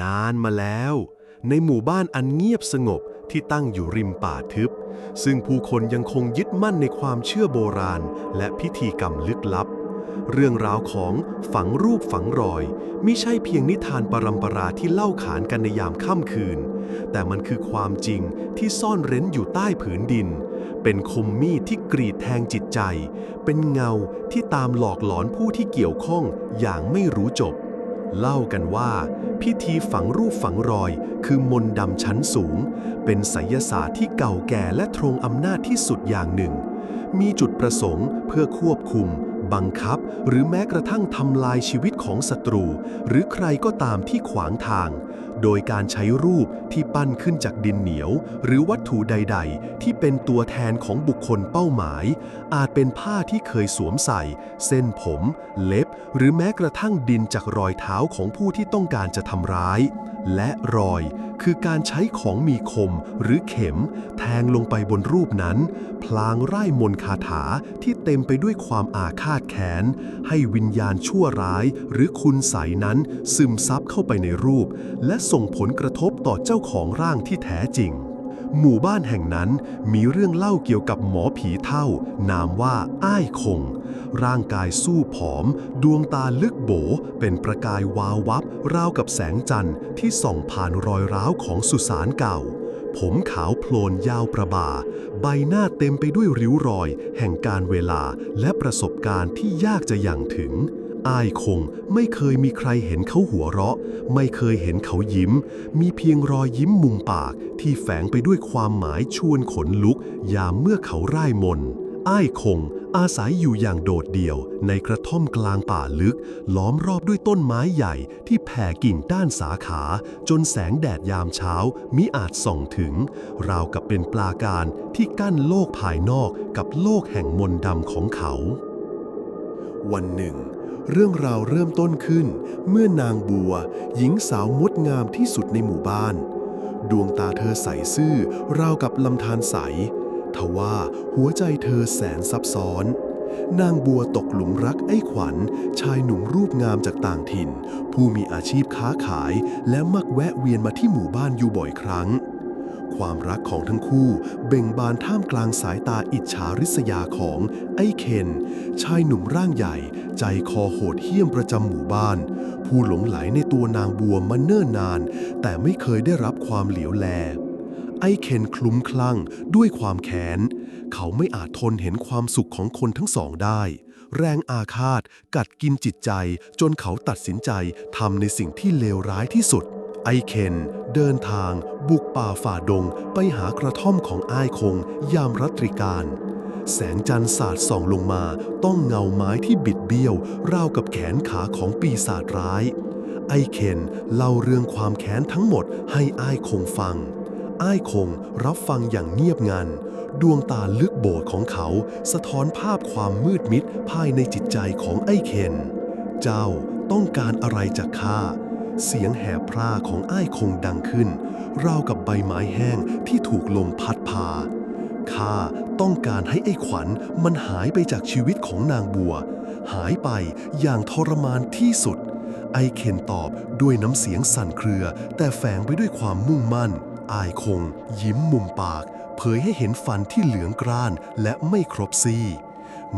นานมาแล้ว ในหมู่บ้านอันเงียบสงบที่ตั้งอยู่ริมป่าทึบ ซึ่งผู้คนยังคงยึดมั่นในความเชื่อโบราณ และพิธีกรรมลึกลับ เรื่องราวของฝังรูปฝังรอยไมิใช่เพียงนิทานปรำปราที่เล่าขานกันในยามค่ำคืน แต่มันคือความจริงที่ซ่อนเร้นอยู่ใต้ผืนดิน เป็นคมมีดที่กรีดแทงจิตใจ เป็นเงาที่ตามหลอกหลอนผู้ที่เกี่ยวข้องอย่างไม่รู้จบ เล่ากันว่า พิธีฝังรูปฝังรอย คือมนต์ดำชั้นสูง เป็นไสยศาสตร์ที่เก่าแก่และทรงอำนาจที่สุดอย่างหนึ่ง มีจุดประสงค์เพื่อควบคุม บังคับ หรือแม้กระทั่งทำลายชีวิตของศัตรู หรือใครก็ตามที่ขวางทาง โดยการใช้รูปที่ปั้นขึ้นจากดินเหนียว หรือวัตถุใด ๆ ที่เป็นตัวแทนของบุคคลเป้าหมาย อาจเป็นผ้าที่เคยสวมใส่ เส้นผม เล็บ หรือแม้กระทั่งดินจากรอยเท้าของผู้ที่ต้องการจะทำร้าย และรอยคือการใช้ของมีคมหรือเข็ม แทงลงไปบนรูปนั้น พลางไร่มนคาถาที่เต็มไปด้วยความอาฆาตแค้นให้วิญญาณชั่วร้าย หรือคุณใสยนั้นซึมซับเข้าไปในรูป และส่งผลกระทบต่อเจ้าของร่างที่แท้จริง หมู่บ้านแห่งนั้นมีเรื่องเล่าเกี่ยวกับหมอผีเท่า นามว่าอ้ายคง ร่างกายสู้ผอม ดวงตาลึกโบ เป็นประกายวาววับ ราวกับแสงจันทร์ที่ส่องผ่านรอยร้าวของสุสานเก่า ผมขาวโพลนยาวประบา ใบหน้าเต็มไปด้วยริ้วรอย แห่งการเวลาและประสบการณ์ที่ยากจะอย่างถึง อายคงไม่เคยมีใครเห็นเขาหัวเราะ ไม่เคยเห็นเขายิ้ม มีเพียงรอยยิ้มมุมปากที่แฝงไปด้วยความหมายชวนขนลุก ยามเมื่อเขาร่ายมนอ้ายคง อาศัยอยู่อย่างโดดเดี่ยว ในกระท่อมกลางป่าลึก ล้อมรอบด้วยต้นไม้ใหญ่ที่แผ่กิ่งด้านสาขา จนแสงแดดยามเช้ามิอาจส่องถึง ราวกับเป็นปลาการที่กั้นโลกภายนอกกับโลกแห่งมนต์ดำของเขา วันหนึ่ง เรื่องราวเริ่มต้นขึ้น เมื่อนางบัว หญิงสาวงดงามที่สุดในหมู่บ้าน ดวงตาเธอใสซื่อราวกับลำธารใส ทว่าหัวใจเธอแสนซับซ้อน นางบัวตกหลุมรักไอ้ขวัญ ชายหนุ่มรูปงามจากต่างถิ่น ผู้มีอาชีพค้าขายและมักแวะเวียนมาที่หมู่บ้านอยู่บ่อยครั้ง ความรักของทั้งคู่เบ่งบานท่ามกลางสายตาอิจฉาริษยาของไอ้เคน ชายหนุ่มร่างใหญ่ ใจคอโหดเหี้ยมประจำหมู่บ้าน ผู้หลงไหลในตัวนางบัวมาเนิ่นนาน แต่ไม่เคยได้รับความเหลียวแล ไอ้เคนคลุ้มคลั่งด้วยความแค้น เขาไม่อาจทนเห็นความสุขของคนทั้งสองได้ แรงอาฆาตกัดกินจิตใจจนเขาตัดสินใจทำในสิ่งที่เลวร้ายที่สุด ไอเคนเดินทาง บุกป่าฝ่าดง ไปหากระท่อมของอ้ายคง ยามรัตริการ แสงจันทร์สาดส่องลงมา ต้องเงาไม้ที่บิดเบี้ยว ราวกับแขนขาของปีศาจร้าย ไอเคนเล่าเรื่องความแค้นทั้งหมดให้อ้ายคงฟัง อ้ายคงรับฟังอย่างเงียบงัน ดวงตาลึกโบดของเขา สะท้อนภาพความมืดมิดภายในจิตใจของไอเคน เจ้าต้องการอะไรจากข้า เสียงแหบพร่าของอ้ายคงดังขึ้น ราวกับใบไม้แห้งที่ถูกลมพัดพา ข้าต้องการให้ไอ้ขวัญมันหายไปจากชีวิตของนางบัว หายไปอย่างทรมานที่สุด ไอเคนตอบด้วยน้ำเสียงสั่นเครือ แต่แฝงไปด้วยความมุ่งมั่น อายคง ยิ้มมุมปาก เผยให้เห็นฟันที่เหลืองกร้านและไม่ครบซี่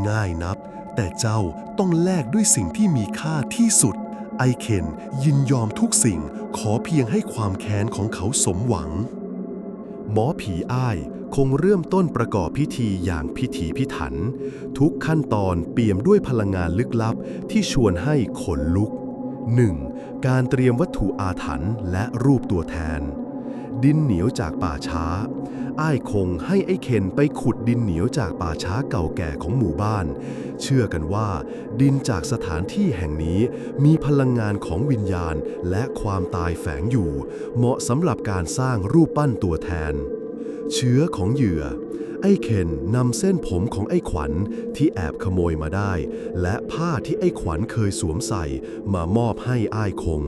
ง่ายนับ แต่เจ้าต้องแลกด้วยสิ่งที่มีค่าที่สุด ไอเคนยินยอมทุกสิ่งขอเพียงให้ความแค้นของเขาสมหวัง หมอผีอ้ายคงเริ่มต้นประกอบพิธีอย่างพิถีพิถัน ทุกขั้นตอนเปี่ยมด้วยพลังงานลึกลับที่ชวนให้ขนลุก 1. การเตรียมวัตถุอาถรรพ์และรูปตัวแทน ดินเหนียวจากป่าช้า อ้ายคงให้ไอ้เคนไปขุดดินเหนียวจากป่าช้าเก่าแก่ของหมู่บ้าน เชื่อกันว่า ดินจากสถานที่แห่งนี้มีพลังงานของวิญญาณและความตายแฝงอยู่ เหมาะสำหรับการสร้างรูปปั้นตัวแทน เชื้อของเหยื่อ ไอ้เคนนำเส้นผมของไอ้ขวัญที่แอบขโมยมาได้ และผ้าที่ไอ้ขวัญเคยสวมใส่ มามอบให้อ้ายคง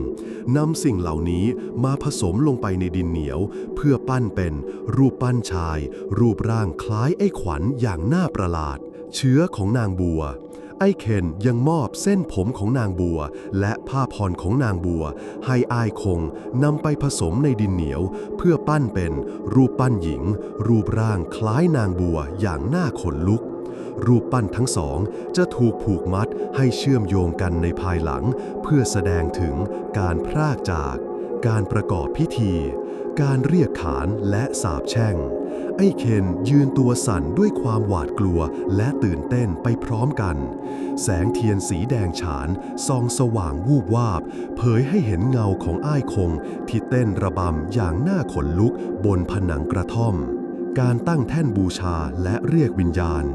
นำสิ่งเหล่านี้มาผสมลงไปในดินเหนียว เพื่อปั้นเป็นรูปปั้นชาย รูปร่างคล้ายไอ้ขวัญอย่างน่าประหลาด เชื้อของนางบัว ไอเคนยังมอบเส้นผมของนางบัว และผ้าพรของนางบัว ให้อายคงนำไปผสมในดินเหนียว เพื่อปั้นเป็นรูปปั้นหญิง รูปร่างคล้ายนางบัวอย่างน่าขนลุก รูปปั้นทั้งสองจะถูกผูกมัดให้เชื่อมโยงกันในภายหลัง เพื่อแสดงถึงการพรากจาก การประกอบพิธี การเรียกขานและสาบแช่ง ไอ้เคนยืนตัวสั่นด้วยความหวาดกลัวและตื่นเต้นไปพร้อมกัน แสงเทียนสีแดงฉานส่องสว่างวูบวาบ เผยให้เห็นเงาของอ้ายคง ที่เต้นระบำอย่างหน้าขนลุกบนผนังกระท่อม การตั้งแท่นบูชาและเรียกวิญญาณ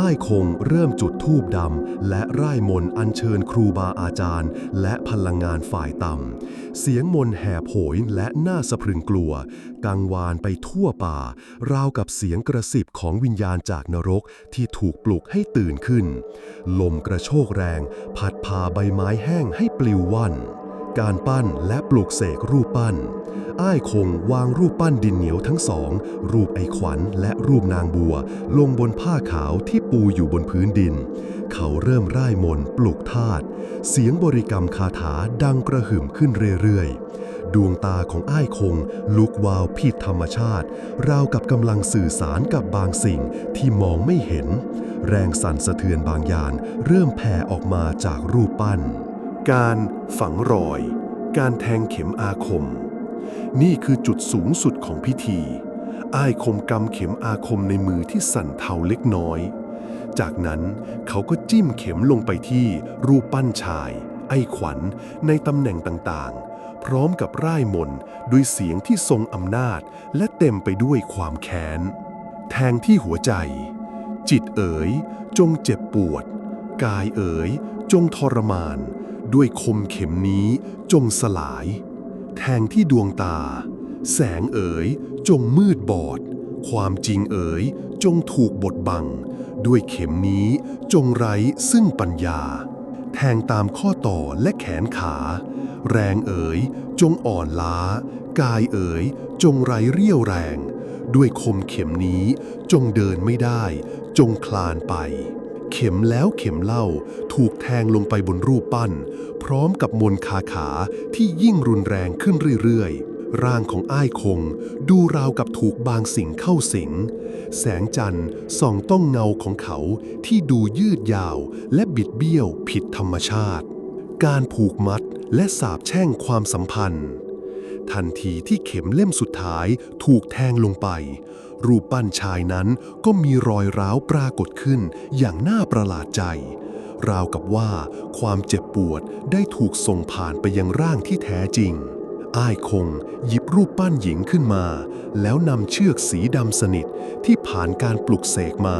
อ้ายคงเริ่มจุดธูปดำและร่ายมนอัญเชิญครูบาอาจารย์ และพลังงานฝ่ายต่ำ เสียงมนแห่โผยและน่าสะพรึงกลัว กังวานไปทั่วป่า ราวกับเสียงกระสิบของวิญญาณจากนรกที่ถูกปลุกให้ตื่นขึ้น ลมกระโชกแรง พัดพาใบไม้แห้งให้ปลิวว่อน การปั้นและปลูกเสกรูปปั้น อ้ายคงวางรูปปั้นดินเหนียวทั้งสอง รูปไอขวัญและรูปนางบัว ลงบนผ้าขาวที่ปูอยู่บนพื้นดิน เขาเริ่มร่ายมนปลุกธาตุเสียงบริกรรมคาถาดังกระหึ่มขึ้นเรื่อยๆ ดวงตาของอ้ายคง ลุกวาวผิดธรรมชาติ ราวกับกำลังสื่อสารกับบางสิ่งที่มองไม่เห็น แรงสั่นสะเทือนบางอย่างเริ่มแผ่ออกมาจากรูปปั้น การฝังรอย การแทงเข็มอาคม นี่คือจุดสูงสุดของพิธี อ้ายคมกำเข็มอาคมในมือที่สั่นเทาเล็กน้อย จากนั้นเขาก็จิ้มเข็มลงไปที่รูปปั้นชาย ไอ้ขวัญ ในตำแหน่งต่างๆ พร้อมกับร่ายมนต์ด้วยเสียงที่ทรงอำนาจ และเต็มไปด้วยความแค้น แทงที่หัวใจ จิตเอ๋ย จงเจ็บปวด กายเอ๋ย จงทรมาน ด้วยคมเข็มนี้จงสลาย แทงที่ดวงตา แสงเอ๋ย จงมืดบอด ความจริงเอ๋ย จงถูกบดบัง ด้วยเข็มนี้จงไร้ซึ่งปัญญา แทงตามข้อต่อและแขนขา แรงเอ๋ย จงอ่อนล้า กายเอ๋ย จงไร้เรี่ยวแรง ด้วยคมเข็มนี้จงเดินไม่ได้ จงคลานไป เข็มแล้วเข็มเล่าถูกแทงลงไปบนรูปปั้น พร้อมกับมนต์คาถาที่ยิ่งรุนแรงขึ้นเรื่อยๆ ร่างของอ้ายคง ดูราวกับถูกบางสิ่งเข้าสิง แสงจันทร์ส่องต้องเงาของเขาที่ดูยืดยาวและบิดเบี้ยวผิดธรรมชาติ การผูกมัดและสาบแช่งความสัมพันธ์ ทันทีที่เข็มเล่มสุดท้ายถูกแทงลงไป รูปปั้นชายนั้นก็มีรอยร้าวปรากฏขึ้นอย่างน่าประหลาดใจ ราวกับว่าความเจ็บปวดได้ถูกส่งผ่านไปยังร่างที่แท้จริง อ้ายคงหยิบรูปปั้นหญิงขึ้นมา แล้วนำเชือกสีดำสนิทที่ผ่านการปลุกเสกมา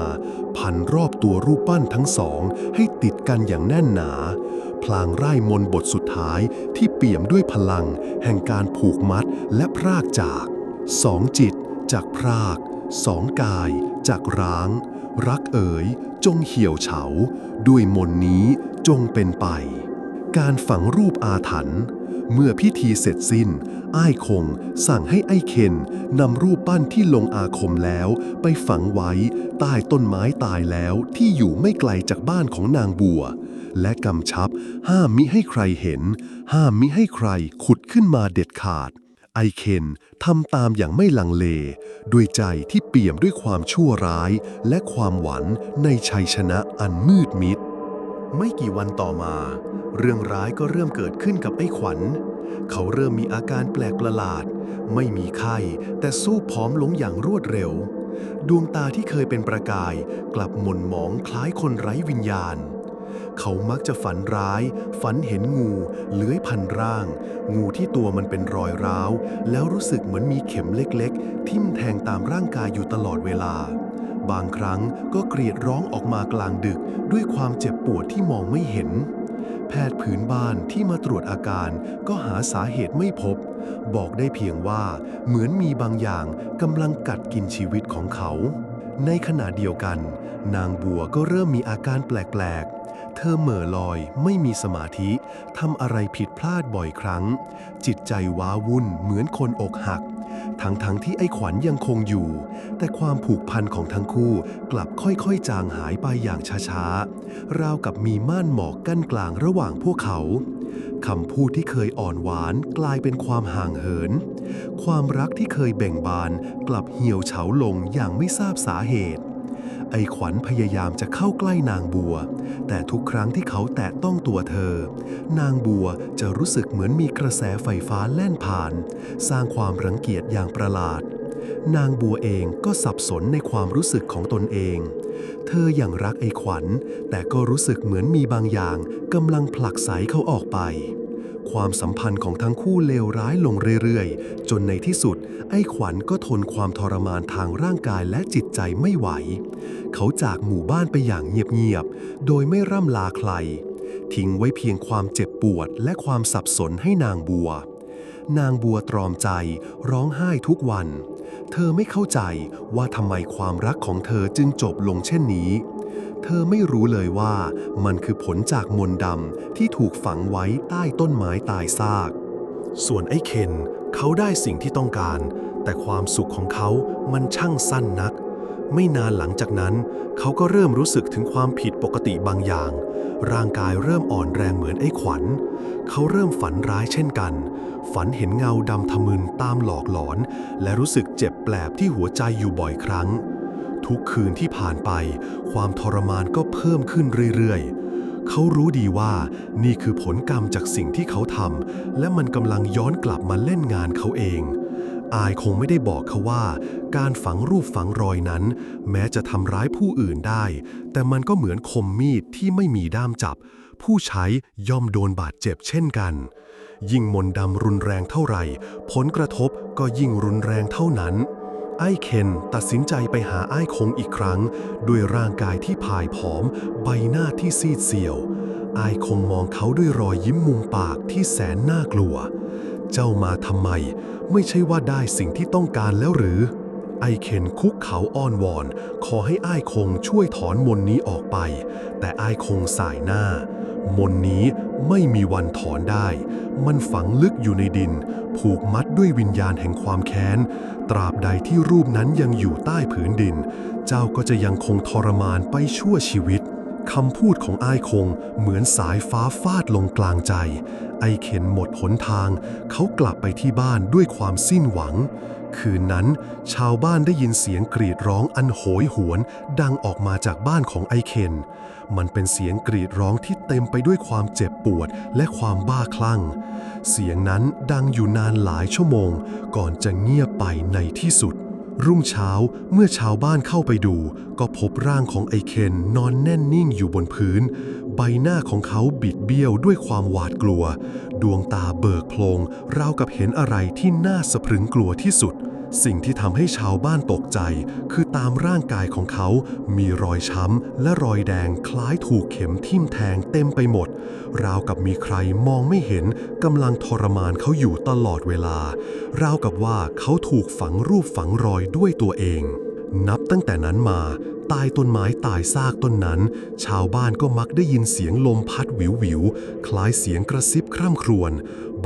พันรอบตัวรูปปั้นทั้งสองให้ติดกันอย่างแน่นหนาพลางไร่ายมนบทสุดท้ายที่เปี่ยมด้วยพลัง แห่งการผูกมัดและพรากจากสองจิต จากพราก สองกาย จากร้าง รักเอ๋ย จงเหี่ยวเฉา ด้วยมนนี้จงเป็นไป การฝังรูปอาถรรพ์เมื่อพิธีเสร็จสิ้น อ้ายคงสั่งให้ไอ้เคนนำรูปปั้นที่ลงอาคมแล้วไปฝังไว้ใต้ต้นไม้ตายแล้วที่อยู่ไม่ไกลจากบ้านของนางบัว และกำชับห้ามมิให้ใครเห็น ห้ามมิให้ใครขุดขึ้นมาเด็ดขาด ไอเคนทำตามอย่างไม่ลังเล ด้วยใจที่เปี่ยมด้วยความชั่วร้าย และความหวังในชัยชนะอันมืดมิด ไม่กี่วันต่อมา เรื่องร้ายก็เริ่มเกิดขึ้นกับไอ้ขวัญ เขาเริ่มมีอาการแปลกประหลาด ไม่มีไข้ แต่สู้ผอมลงอย่างรวดเร็ว ดวงตาที่เคยเป็นประกาย กลับหม่นหมองคล้ายคนไร้วิญญาณ เขามักจะฝันร้าย ฝันเห็นงูเลื้อยพันร่าง งูที่ตัวมันเป็นรอยร้าว แล้วรู้สึกเหมือนมีเข็มเล็กๆ ทิ่มแทงตามร่างกายอยู่ตลอดเวลา บางครั้งก็กรีดร้องออกมากลางดึกด้วยความเจ็บปวดที่มองไม่เห็น แพทย์ผืนบ้านที่มาตรวจอาการก็หาสาเหตุไม่พบ บอกได้เพียงว่าเหมือนมีบางอย่างกำลังกัดกินชีวิตของเขาในขณะเดียวกัน นางบัวก็เริ่มมีอาการแปลก เธอเหม่อลอยไม่มีสมาธิทำอะไรผิดพลาดบ่อยครั้ง จิตใจว้าวุ่นเหมือนคนอกหัก ทั้งๆทที่ไอ้ขวัญยังคงอยู่ แต่ความผูกพันของทั้งคู่กลับค่อยๆ จางหายไปอย่างช้าๆ ราวกับมีม่านหมอกกั้นกลางระหว่างพวกเขาคำพูดที่เคยอ่อนหวานกลายเป็นความห่างเหิน ความรักที่เคยเบ่งบาน กลับเหี่ยวเฉาลงอย่างไม่ทราบสาเหตุ ไอ้ขวัญพยายามจะเข้าใกล้นางบัว แต่ทุกครั้งที่เขาแตะต้องตัวเธอ นางบัวจะรู้สึกเหมือนมีกระแสไฟฟ้าแล่นผ่าน สร้างความรังเกียจอย่างประหลาด นางบัวเองก็สับสนในความรู้สึกของตนเอง เธออย่างรักไอ้ขวัญ แต่ก็รู้สึกเหมือนมีบางอย่างกำลังผลักไสเขาออกไป ความสัมพันธ์ของทั้งคู่เลวร้ายลงเรื่อยๆ จนในที่สุด ไอ้ขวัญก็ทนความทรมานทางร่างกายและจิตใจไม่ไหว เขาจากหมู่บ้านไปอย่างเงียบๆ โดยไม่ร่ำลาใคร ทิ้งไว้เพียงความเจ็บปวดและความสับสนให้นางบัว นางบัวตรอมใจร้องไห้ทุกวัน เธอไม่เข้าใจว่าทำไมความรักของเธอจึงจบลงเช่นนี้ เธอไม่รู้เลยว่ามันคือผลจากมนต์ดำที่ถูกฝังไว้ใต้ต้นไม้ตายซาก ส่วนไอ้เคนเขาได้สิ่งที่ต้องการ แต่ความสุขของเขามันช่างสั้นนัก ไม่นานหลังจากนั้น เขาก็เริ่มรู้สึกถึงความผิดปกติบางอย่าง ร่างกายเริ่มอ่อนแรงเหมือนไอ้ขวัญ เขาเริ่มฝันร้ายเช่นกัน ฝันเห็นเงาดำทะมึนตามหลอกหลอน และรู้สึกเจ็บแปลบที่หัวใจอยู่บ่อยครั้ง ทุกคืนที่ผ่านไป ความทรมานก็เพิ่มขึ้นเรื่อยๆ เขารู้ดีว่านี่คือผลกรรมจากสิ่งที่เขาทำและมันกำลังย้อนกลับมาเล่นงานเขาเอง อายคงไม่ได้บอกเขาว่า การฝังรูปฝังรอยนั้น แม้จะทำร้ายผู้อื่นได้ แต่มันก็เหมือนคมมีดที่ไม่มีด้ามจับ ผู้ใช้ย่อมโดนบาดเจ็บเช่นกันยิ่งมนดำรุนแรงเท่าไหร่ ผลกระทบก็ยิ่งรุนแรงเท่านั้น ไอ้เคนตัดสินใจไปหาไอ้คงอีกครั้ง ด้วยร่างกายที่ผายผอม ใบหน้าที่ซีดเซียวไอ้คงมองเขาด้วยรอยยิ้มมุมปากที่แสนน่ากลัว เจ้ามาทำไม ไม่ใช่ว่าได้สิ่งที่ต้องการแล้วหรือ ไอเคนคุกเขาอ้อนวอน ขอให้ไอ้คงช่วยถอนมนนี้ออกไป แต่ไอ้คงสายหน้า มนนี้ไม่มีวันถอนได้ มันฝังลึกอยู่ในดิน ผูกมัดด้วยวิญญาณแห่งความแค้น ตราบใดที่รูปนั้นยังอยู่ใต้ผืนดิน เจ้าก็จะยังคงทรมานไปชั่วชีวิตคำพูดของไอ้คงเหมือนสายฟ้าฟาดลงกลางใจ ไอเข็นหมดหนทาง เขากลับไปที่บ้านด้วยความสิ้นหวัง คืนนั้น ชาวบ้านได้ยินเสียงกรีดร้องอันโหยหวน ดังออกมาจากบ้านของไอเคน มันเป็นเสียงกรีดร้องที่เต็มไปด้วยความเจ็บปวดและความบ้าคลั่ง เสียงนั้นดังอยู่นานหลายชั่วโมง ก่อนจะเงียบไปในที่สุด รุ่งเช้าเมื่อชาวบ้านเข้าไปดู ก็พบร่างของไอเคนนอนแน่นนิ่งอยู่บนพื้น ใบหน้าของเขาบิดเบี้ยวด้วยความหวาดกลัว ดวงตาเบิกโพลงราวกับเห็นอะไรที่น่าสะพรึงกลัวที่สุด สิ่งที่ทำให้ชาวบ้านตกใจ คือตามร่างกายของเขามีรอยช้ำและรอยแดงคล้ายถูกเข็มทิ่มแทงเต็มไปหมด ราวกับมีใครมองไม่เห็นกำลังทรมานเขาอยู่ตลอดเวลา ราวกับว่าเขาถูกฝังรูปฝังรอยด้วยตัวเอง นับตั้งแต่นั้นมา ตายต้นไม้ตายซากต้นนั้น ชาวบ้านก็มักได้ยินเสียงลมพัดวิววิวคล้ายเสียงกระซิบคร่ำครวญ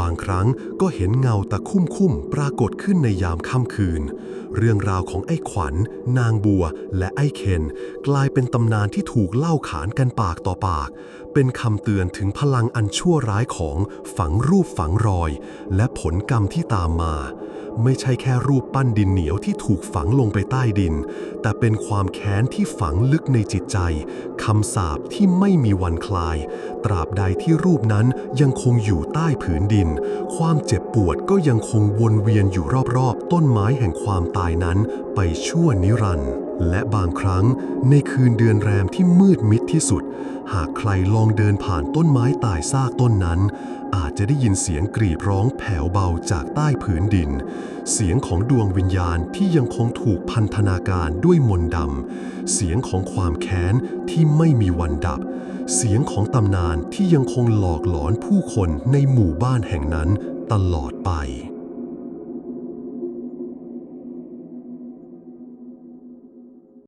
บางครั้งก็เห็นเงาตะคุ่มคุ่มปรากฏขึ้นในยามค่ำคืน เรื่องราวของไอ้ขวัญ นางบัว และไอ้เคน กลายเป็นตำนานที่ถูกเล่าขานกันปากต่อปาก เป็นคำเตือนถึงพลังอันชั่วร้ายของฝังรูปฝังรอย และผลกรรมที่ตามมา ไม่ใช่แค่รูปปั้นดินเหนียวที่ถูกฝังลงไปใต้ดิน แต่เป็นความแค้นที่ฝังลึกในจิตใจคำสาปที่ไม่มีวันคลาย ตราบใดที่รูปนั้นยังคงอยู่ใต้ผืนดิน ความเจ็บปวดก็ยังคงวนเวียนอยู่รอบๆ ต้นไม้แห่งความตายนั้นไปชั่วนิรันดร์ และบางครั้งในคืนเดือนแรมที่มืดมิดที่สุด หากใครลองเดินผ่านต้นไม้ตายซากต้นนั้น อาจจะได้ยินเสียงกรีดร้องแผ่วเบาจากใต้ผืนดิน เสียงของดวงวิญญาณที่ยังคงถูกพันธนาการด้วยมนต์ดำ เสียงของความแค้นที่ไม่มีวันดับ เสียงของตำนานที่ยังคงหลอกหลอนผู้คนในหมู่บ้านแห่งนั้นตลอดไป